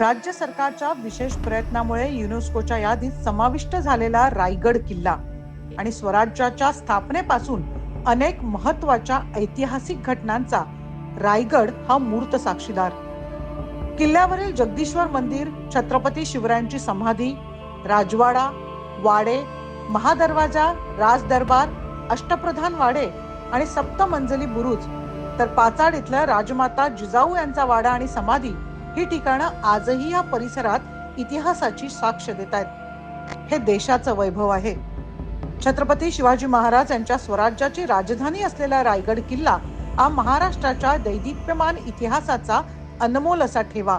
राज्य सरकारच्या विशेष प्रयत्नामुळे युनेस्कोच्या यादीत समाविष्ट झालेला रायगड किल्ला आणि स्वराज्याच्या स्थापनेपासून अनेक महत्त्वाच्या ऐतिहासिक घटनांचा रायगड हा मूर्त साक्षीदार. किल्ल्यावरील जगदीश्वर मंदिर छत्रपती शिवरायांची समाधी राजवाडा वाडे महादरवाजा राजदरबार अष्टप्रधान वाडे आणि सप्तमंजली बुरुज तर पाचाड इथल्या राजमाता जिजाऊ यांचा वाडा आणि समाधी ही ठिकाणं आजही या परिसरात इतिहासाची साक्ष देत आहेत. हे देशाचं वैभव आहे. छत्रपती शिवाजी महाराज यांच्या स्वराज्याची राजधानी असलेला रायगड किल्ला हा महाराष्ट्राच्या दैदिप्यमान इतिहासाचा अनमोल असा ठेवा.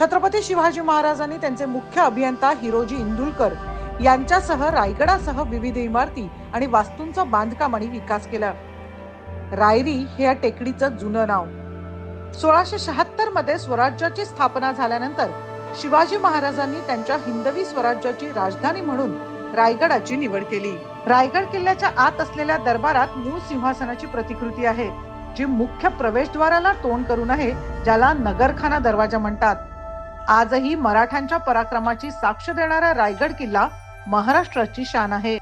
छत्रपती शिवाजी महाराजांनी त्यांचे मुख्य अभियंता हिरोजी इंदुलकर यांच्यासह रायगडासह विविध इमारती आणि वास्तूंचा बांधकाम आणि विकास केला. रायरी हे या टेकडीचं जुनं नाव. सोळाशे शहात्तरमध्ये स्वराज्याची स्थापना झाल्यानंतर शिवाजी महाराजांनी त्यांच्या हिंदवी स्वराज्याची राजधानी म्हणून रायगडाची निवड केली. रायगड किल्ल्याच्या आत असलेल्या दरबारात मूळ सिंहासनाची प्रतिकृती आहे जी मुख्य प्रवेशद्वाराला तोंड करून आहे ज्याला नगरखाना दरवाजा म्हणतात. आजही मराठ्यांच्या पराक्रमाची साक्ष देणारा रायगड किल्ला महाराष्ट्राची शान आहे.